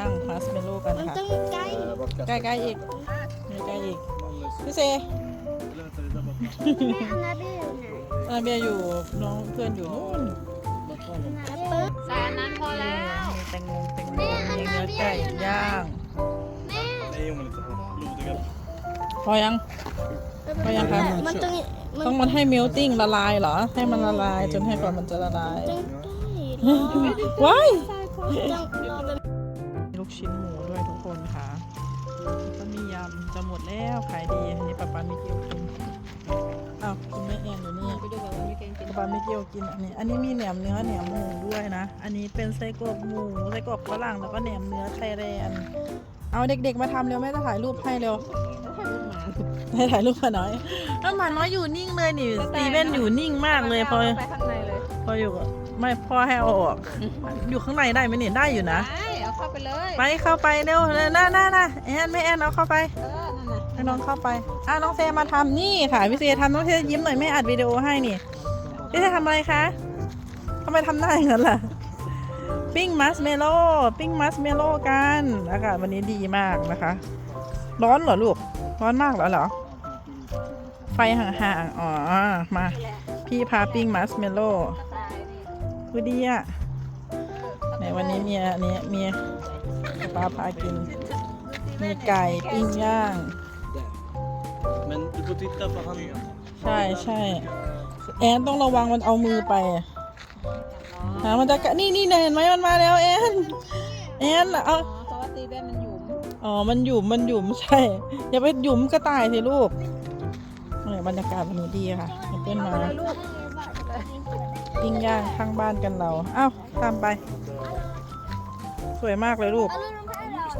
ย่างมาสเมลโล่กันมันค่ะ ต้องใกล้ใกล้ๆอีกใกล้ๆอีก พี่เซแม่อันนาเบลอยู่ไหนอาเบียอยู่น้องเพื่อนอยู่นู่นแอปเปิ้ลใส่อันนั้นพอแล้ว มีแตงโมแตงโมมีเนื้อไก่ย่าง แม่ Nee jongen, het is gewoon bloedig. พอยัง พอยังคะมันต้องมันต้องมันให้เมลติ้งละลายเหรอ ให้มันละลายจนให้ก่อนมันจะละลายต้องใกล้ว้าย ต้องรอเป็นมี ลูกชิ้นหมูด้วยทุกคนค่ะแล้วก็มียำจะหมดแล้วขายดีอันนี้ป้าปาไม่เกี่ยวกินอ้าวคุณแม่แอนอยู่นี่ไปดูแบบว่ามีเกงกินป้าปาไม่เกี่ยวกินอันนี้อันนี้มีแหนมเนื้อแหนมหมูด้วยนะ อันนี้เป็นไส้กรอกหมูไส้กรอกฝรั่งแล้วก็แหนมเนื้อไทยแลนด์เอาเด็กๆมาทำเร็วแม่จะถ่ายรูปให้เร็วให้ถ่ายรูปมาหน่อยแล้วหมาน้อยอยู่นิ่งเลยนี่สตีเวนอยู่นิ่งมากเลยพอไปข้างในเลยพออยู่กับไม่พ่อให้เอาออก อยู่ข้างในได้ไหมเนี่ยได้อยู่นะไป เข้าไปเลยไปเข้าไปเร็วเลยน่าน่าน่าแอนไม่แอนเอาเข้าไปเออนั่นน่ะให้น้องเข้าไปอะน้องเซมาทำนี่ค่ะพี่เซทำน้องเซยิ้มหน่อยไม่อัดวิดีโอให้นี่พี่เซทำอะไรคะทำไมทำหน้าอย่างนั้นล่ะปิ้งมัสเมโล่ปิ้งมัสเมโล่กันอากาศวันนี้ดีมากนะคะ ร้อนเหรอลูก ร้อนมากเหรอเหรอ ไฟห่างๆ อ๋อ มา พี่พาปิ้งมัสเมโล่ตายนี่คือดีอะ ในวันนี้มีอันนี้มีปลาพากิน มีไก่ปิ้งย่าง Men du får titta på han. ใช่ใช่แอนต้องระวังมันเอามือไปหามันจะกะนี่นี่เห็นไหมมันมาแล้วแอนแอนเอาอ๋อเพราะว่าตีแบนมันหยุมอ๋อมันหยุมมันหยุมใช่อย่าไปหยุมกระต่ายสิลูกเนี่ยบรรยากาศวันนี้ดีค่ะเพื่อนมาปิ้งย่างข้างบ้านกันเรา เอ้าตามไป สวยมากเลยลูก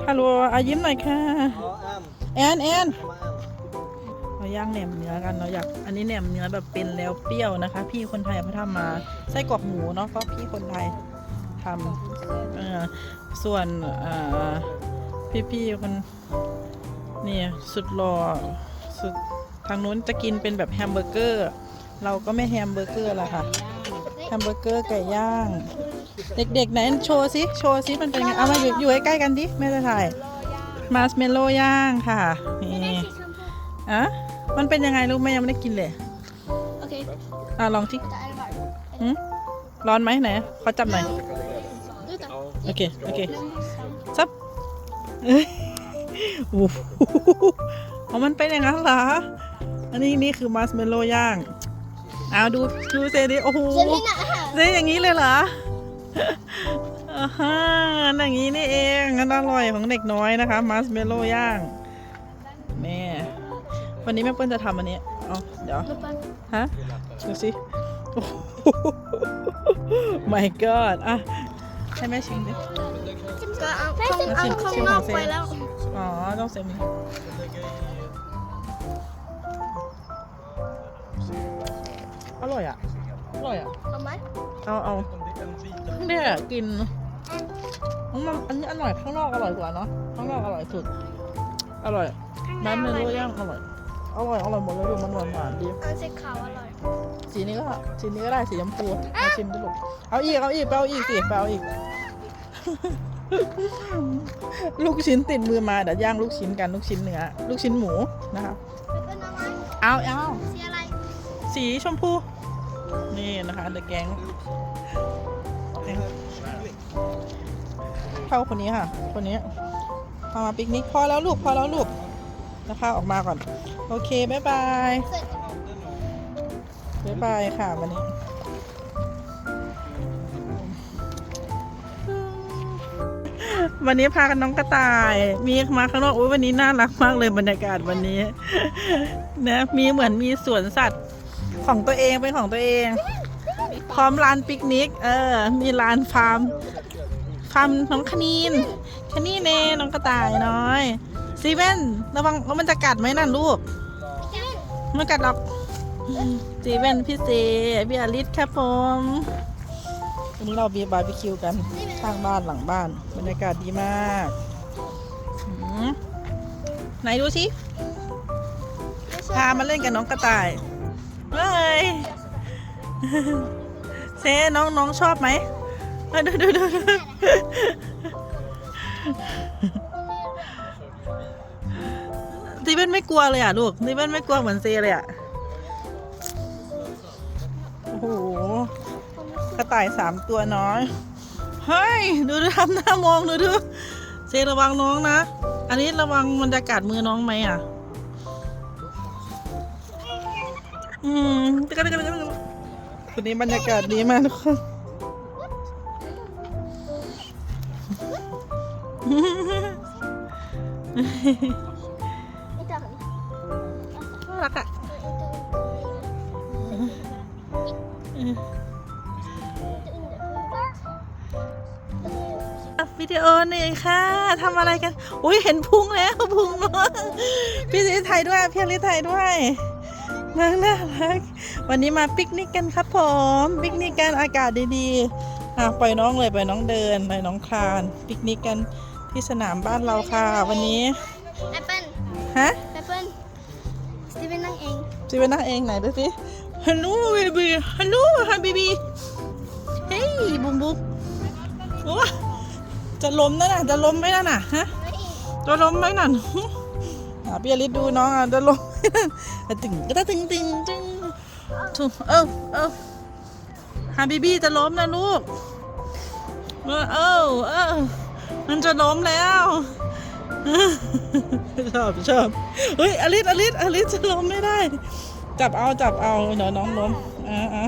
ฮัลโหลอายิ้มหน่อยค่ะ Ja, en. แอนแอน Komma en. เราย่างแหนมเนื้อกันเราอยากอันนี้แหนมเนื้อแบบเป็นแล้วเปรี้ยวนะคะ พี่คนไทยเขาทำมาไส้กรอกหมูเนาะก็พี่คนไทยทำเออส่วนอ่าพี่ๆคนนี่สุดหล่อสุดทางนู้นจะกินเป็นแบบแฮมเบอร์เกอร์ เราก็ไม่แฮมเบอร์เกอร์ละค่ะ แฮมเบอร์เกอร์ไก่ย่าง เด็กๆไหนโชว์สิโชว์สิมันเป็นไงเอามาอยู่อยู่ใกล้ๆกันดิแม่จะถ่ายมาสเมลโล่ย่างค่ะนี่อะมันเป็นยังไงลูกแม่ยังไม่ได้กินเลยโอเคอะลองที่จะอร่อยหืมร้อนไหมไหนขอจับหน่อยดูต่อโอเคโอเคซับเอ้ยโอ้โหอ๋อมันเป็นอย่างนั้นเหรออันนี้นี่คือมัสเมลโล่ย่าง เอาดูดูเซดิโอ้โหเจลลี่นะเซอย่างนี้เลยเหรออ่าฮะอย่างนี้นี่เองงั้นอร่อยของเด็กน้อยนะคะมัสเมลโล่ย่างนี่วันนี้แม่เปิ้ลจะทำอันนี้เอาเดี๋ยวดูปันฮะดูสิโอ้โห my god อะให้แม่ชิมดิก็เอาข้างเอาข้างนอกไปแล้ว อ๋อ ต้องเซมิ อร่อยอะ อร่อยอะ เอาไหมเอาเอา En liten. เนี่ยกินมันอันนี้อร่อยข้างนอกอร่อยกว่าเนาะ ข้างนอกอร่อยสุด อร่อยน้ำเมนูย่างอร่อย อร่อยอร่อยหมดเลยดูมันหวานหวานๆดีเอาสีขาวอร่อย สีนี้ก็สีนี้ก็ได้สีชมพูเอาชิมดูลูกเอาอีกเอาอีกไปเอาอีกสิไปเอาอีก ลูกชิ้นติดมือมาเดี๋ยวย่างลูกชิ้นกันลูกชิ้นเนื้อลูกชิ้นหมูนะคะเป็นเอาไหมเอาเอา สีชมพู นี่นะคะเดอะแกงเท่าคนนี้ค่ะ คนนี้เอามาปิกนิกพอแล้วลูกพอแล้วลูกนะคะออกมาก่อน โอเคบ๊ายบายบ๊ายบายค่ะวันนี้วันนี้พากันน้องกระต่าย มีมาข้างนอกอุ้ยวันนี้น่ารักมากเลยบรรยากาศวันนี้นะมีเหมือนมีสวนสัตว์ ของตัวเองเป็นของตัวเอง พร้อมร้านปิกนิก เออ มีร้านฟาร์ม ฟาร์มน้องคณีนคณีนเน่น้องกระต่ายน้อยซีเว่นระวังแล้วมันจะกัดไหมนั่นลูกไม่กัดหรอกซีเว่นพี่เซพี่อลิสครับผมวันนี้เรามีบาร์บีคิวกันข้างบ้านหลังบ้านบรรยากาศดีมากหืมไหนดูสิพามาเล่นกับน้องกระต่าย เลยเซ่น้องน้องชอบไหมดูดูดูตีเบนไม่กลัวเลยอะลูกตีเบนไม่กลัวเหมือนเซ่เลยอะโอ้โหกระต่ายสามตัวน้อยเฮ้ยดูดูทำหน้ามองดูดูเซระวังน้องนะ อันนี้ระวังบรรยากาศมือน้องไหมอะ อืมตะกันตะกันตะกันวันนี้บรรยากาศดีมากทุกคน Ito. น่ารักอะวิดีโอหน่อยค่ะทำอะไรกัน อุ้ยเห็นพุงแล้วพุงน้องพี่ลิถ่ายด้วยพี่ลิถ่ายด้วย น่าน่ารัก วันนี้มาปิกนิกกันครับผม ปิกนิกกันอากาศดีๆอะปล่อยน้องเลยปล่อยน้องเดินปล่อยน้องคลาน ปิกนิกกันที่สนามบ้านเราค่ะ วันนี้ Apple. ฮะ Apple. Steven ng eng. จะไปนั่งเองไหนดูสิฮัลโหลเบบีฮัลโหลฮัลบีบีเฮ้ยบุ้มบุ้มโอ้จะล้มนั่นน่ะจะล้มไหมนั่นน่ะฮะจะล้มไหมนั่น อะพี่อลิสดูน้องอะจะล้มไหมนั่นอะตึงก็ตึงตึงตึงถูกเออเออฮาบีบีจะล้มนะลูกเออเออเออมันจะล้มแล้วชอบชอบเฮ้ยอลิสอลิสอลิสจะล้มไม่ได้ จับเอาจับเอาเดี๋ยวน้องล้มอ่าอ่า